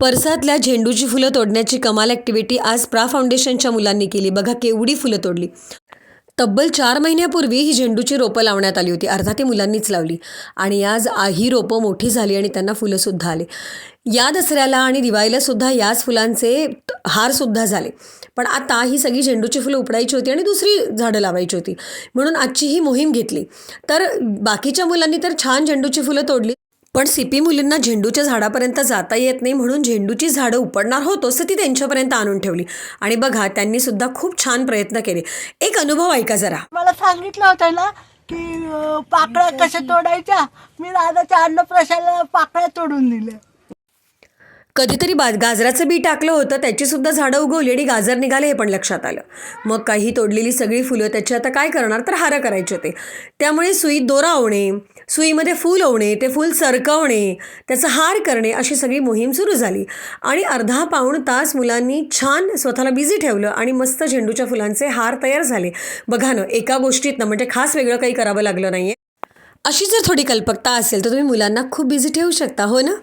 परसातल्या झेंडूची फुलं तोडण्याची कमाल ॲक्टिव्हिटी आज प्रा फाउंडेशनच्या मुलांनी केली. बघा केवढी फुलं तोडली. तब्बल चार महिन्यापूर्वी ही झेंडूची रोपं लावण्यात आली होती. अर्धा ती मुलांनीच लावली. आणि आज ही रोपं मोठी झाली आणि त्यांना फुलंसुद्धा आले. या दसऱ्याला आणि दिवाळीलासुद्धा याच फुलांचे हारसुद्धा झाले. पण आता ही सगळी झेंडूची फुलं उपडायची होती आणि दुसरी झाडं लावायची होती. म्हणून आजची ही मोहीम घेतली. तर बाकीच्या मुलांनी तर छान झेंडूची फुलं तोडली. पण सीपी मुलींना झेंडूच्या झाडापर्यंत जाता येत नाही म्हणून झेंडूची झाडं उपडणार होतो असं ती त्यांच्यापर्यंत आणून ठेवली. आणि बघा त्यांनी सुद्धा खूप छान प्रयत्न केले. एक अनुभव ऐका जरा. मला सांगितलं होतं ना की पाकळ्या कशा तोडायच्या? मी दादाच्या अन्नप्रशाला पाकळ्या तोडून दिल्या. कधीतरी बा गाजराचं बी टाकलं होतं त्याची सुद्धा झाडं उगवली आणि गाजर निघाले हे पण लक्षात आलं. मग काही तोडलेली सगळी फुलं त्याची आता काय करणार? तर हारं करायचे होते त्यामुळे सुईत दोरा होणे सुईमध्ये फूल ओवणे ते फूल सरकवणे त्याचा हार करणे अशी सगळी मोहीम सुरू झाली. आणि अर्धा पाऊण तास मुलांनी छान स्वतःला बिझी ठेवलं आणि मस्त झेंडूच्या फुलांचे हार तयार झाले. बघा ना एका गोष्टीतनं म्हणजे खास वेगळं काही करावं लागलं नाही अशी जर थोडी कल्पकता असेल तर तुम्ही मुलांना खूप बिझी ठेवू शकता हो ना?